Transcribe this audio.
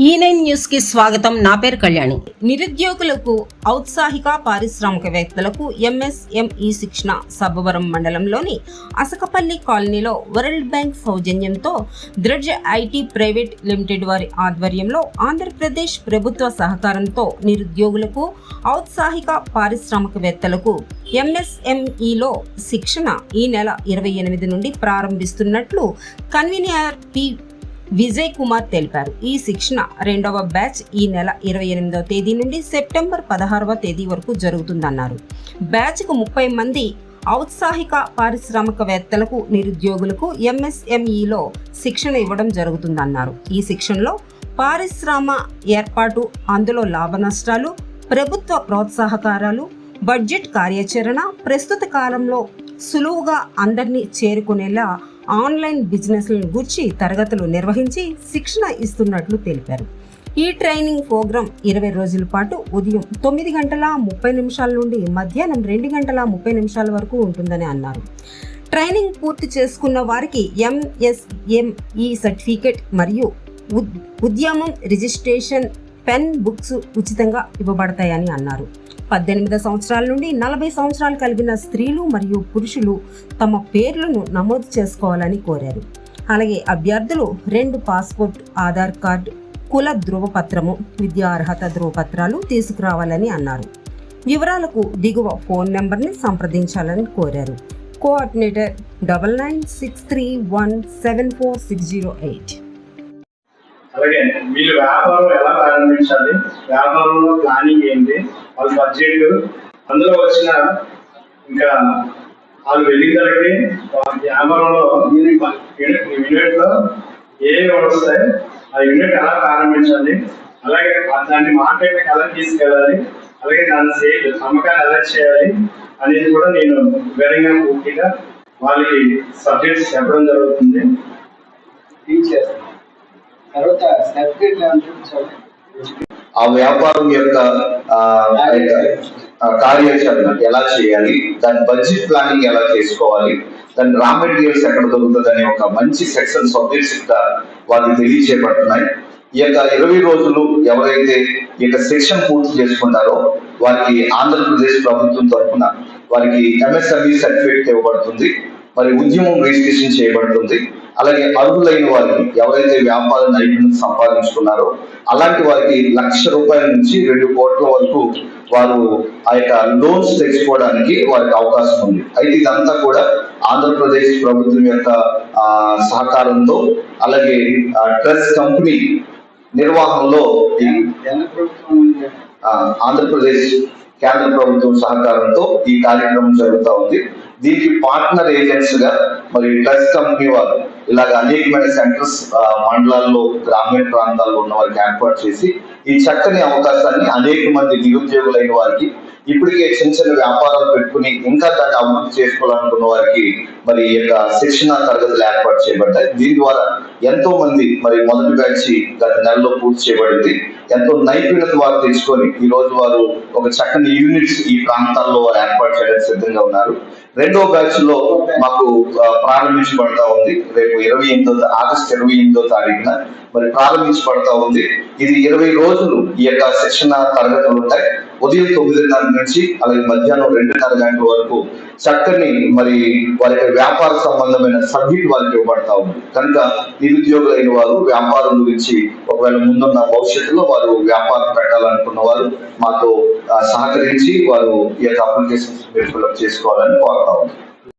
E ఈ nine న్యూస్కి స్వాగతం. నా పేరు కళ్యాణి. నిరుద్యోగులకు ఔత్సాహిక పారిశ్రామికవేత్తలకు ఎంఎస్ఎంఈ శిక్షణ సబ్బవరం మండలంలోని అసకపల్లి కాలనీలో వరల్డ్ బ్యాంక్ సౌజన్యంతో ద్రడ్జ ఐటీ ప్రైవేట్ లిమిటెడ్ వారి ఆధ్వర్యంలో ఆంధ్రప్రదేశ్ ప్రభుత్వ సహకారంతో నిరుద్యోగులకు ఔత్సాహిక పారిశ్రామికవేత్తలకు ఎంఎస్ఎంఈలో శిక్షణ ఈ నెల ఇరవై ఎనిమిది నుండి ప్రారంభిస్తున్నట్లు కన్వీనర్ పి విజయ్ కుమార్ తెలిపారు. ఈ శిక్షణ రెండవ బ్యాచ్ ఈ నెల ఇరవై ఎనిమిదవ తేదీ నుండి సెప్టెంబర్ పదహారవ తేదీ వరకు జరుగుతుందన్నారు. బ్యాచ్కు ముప్పై మంది ఔత్సాహిక పారిశ్రామికవేత్తలకు నిరుద్యోగులకు ఎంఎస్ఎంఈలో శిక్షణ ఇవ్వడం జరుగుతుందన్నారు. ఈ శిక్షణలో పారిశ్రామ ఏర్పాటు అందులో లాభ నష్టాలు ప్రభుత్వ ప్రోత్సాహకారాలు బడ్జెట్ కార్యాచరణ ప్రస్తుత కాలంలో సులువుగా అందరినీ చేరుకునేలా ఆన్లైన్ బిజినెస్లను గుర్చి తరగతులు నిర్వహించి శిక్షణ ఇస్తున్నట్లు తెలిపారు. ఈ ట్రైనింగ్ ప్రోగ్రాం ఇరవై రోజుల పాటు ఉదయం తొమ్మిది గంటల ముప్పై నిమిషాల నుండి మధ్యాహ్నం రెండు గంటల ముప్పై నిమిషాల వరకు ఉంటుందని అన్నారు. ట్రైనింగ్ పూర్తి చేసుకున్న వారికి ఎంఎస్ఎంఈ సర్టిఫికేట్ మరియు ఉద్యమం రిజిస్ట్రేషన్ పెన్ బుక్స్ ఉచితంగా ఇవ్వబడతాయని అన్నారు. పద్దెనిమిది సంవత్సరాల నుండి నలభై సంవత్సరాలు కలిగిన స్త్రీలు మరియు పురుషులు తమ పేర్లను నమోదు చేసుకోవాలని కోరారు. అలాగే అభ్యర్థులు రెండు పాస్పోర్ట్ ఆధార్ కార్డు కుల ధృవపత్రము విద్యా అర్హత ధృవపత్రాలు తీసుకురావాలని అన్నారు. వివరాలకు దిగువ ఫోన్ నెంబర్ని సంప్రదించాలని కోరారు. Coordinator double nine six three one seven four six zero eight. అలాగే వీళ్ళు వ్యాపారం ఎలా ప్రారంభించాలి? వ్యాపారంలో ప్లానింగ్ ఏంటి? వాళ్ళ బడ్జెట్ అందులో వచ్చిన ఇంకా వాళ్ళు వెలిగలకి వాళ్ళ వ్యాపారంలో యూనిట్లో ఏ వస్తాయి ఆ యూనిట్ ఎలా ప్రారంభించాలి? అలాగే దాన్ని మార్కెట్ ఎలా తీసుకెళ్ళాలి? అలాగే దాని సేల్ అమ్మకాలు ఎలా చేయాలి? అనేది కూడా నేను వివరంగా పూర్తిగా వాళ్ళకి సబ్జెక్ట్స్ చెప్పడం జరుగుతుంది. టీచర్ ఆ వ్యాపారం యొక్క కార్యాచరణ ఎలా చేయాలి? దాని బడ్జెట్ ప్లానింగ్ ఎలా చేసుకోవాలి? దాని రా మెటీరియల్స్ ఎక్కడ దొరుకుతుంది అనే ఒక మంచి సెక్షన్ సబ్జెక్ట్స్ ఇక్కడ వారికి తెలియచేయబడుతున్నాయి. ఈ యొక్క ఇరవై రోజులు ఎవరైతే ఈ యొక్క శిక్షణ పూర్తి చేసుకుంటారో వారికి ఆంధ్రప్రదేశ్ ప్రభుత్వం తరఫున వారికి ఎంఎస్ఎంఈ సర్టిఫికేట్ ఇవ్వబడుతుంది. మరి ఉద్యమం రిజిస్ట్రేషన్ చేయబడుతుంది. అలాగే అర్హులైన వారికి ఎవరైతే వ్యాపార నైపుణ్యం సంపాదించుకున్నారో అలాంటి వారికి లక్ష రూపాయల నుంచి రెండు కోట్ల వరకు వారు ఆ యొక్క లోన్స్ తెచ్చుకోవడానికి వారికి అవకాశం ఉంది. అయితే ఇదంతా కూడా ఆంధ్రప్రదేశ్ ప్రభుత్వం యొక్క సహకారంతో అలాగే ట్రస్ట్ కంపెనీ నిర్వహణలో ఆంధ్రప్రదేశ్ కేంద్ర ప్రభుత్వం సహకారంతో ఈ కార్యక్రమం జరుగుతూ ఉంది. దీనికి పార్ట్నర్ ఏజెంట్స్గా మరి ట్రస్ట్ కంపెనీ వారు ఇలాగ అనేకమైన సెంటర్స్ మండలాల్లో గ్రామీణ ప్రాంతాల్లో ఉన్న వారికి ఏర్పాటు చేసి ఈ చక్కని అవకాశాన్ని అనేక మంది నిరుద్యోగులైన వారికి ఇప్పటికే చిన్న చిన్న వ్యాపారాలు పెట్టుకుని ఇంకా దాన్ని అభివృద్ధి చేసుకోవాలనుకున్న వారికి మరి ఈ యొక్క శిక్షణ తరగతులు ఏర్పాటు చేయబడ్డాయి. దీని ద్వారా ఎంతో మంది మరి మొదటి బ్యాచ్ గత నెలలో పూర్తి చేయబడింది. ఎంతో నైపుణ్యత వారు తెచ్చుకొని ఈ రోజు వారు ఒక చక్కని యూనిట్స్ ఈ ప్రాంతాల్లో వారు ఏర్పాటు చేయడానికి సిద్ధంగా ఉన్నారు. రెండో బ్యాచ్లో మాకు ప్రారంభించబడతా ఉంది. రేపు ఇరవై ఎనిమిదో ఆగస్ట్ ఇరవై ఎనిమిదో తారీఖున మరి ప్రారంభించబడతా ఉంది. ఇది ఇరవై రోజులు ఈ యొక్క శిక్షణ తరగతులు ఉంటాయి. ఉదయం తొమ్మిదిన్నర నుంచి అలాగే మధ్యాహ్నం రెండున్నర గంటల వరకు చక్కని మరి వారి వ్యాపార సంబంధమైన సబ్జెక్ట్ వారికి ఇవ్వబడతా ఉంది. కనుక నిరుద్యోగులైన వారు వ్యాపారం గురించి ఒకవేళ ముందున్న భవిష్యత్తులో వారు వ్యాపారం పెట్టాలనుకున్న వారు మాతో సహకరించి వారు ఈ యొక్క అప్లికేషన్స్ ఫిల్అప్ చేసుకోవాలని కోరుతా ఉంది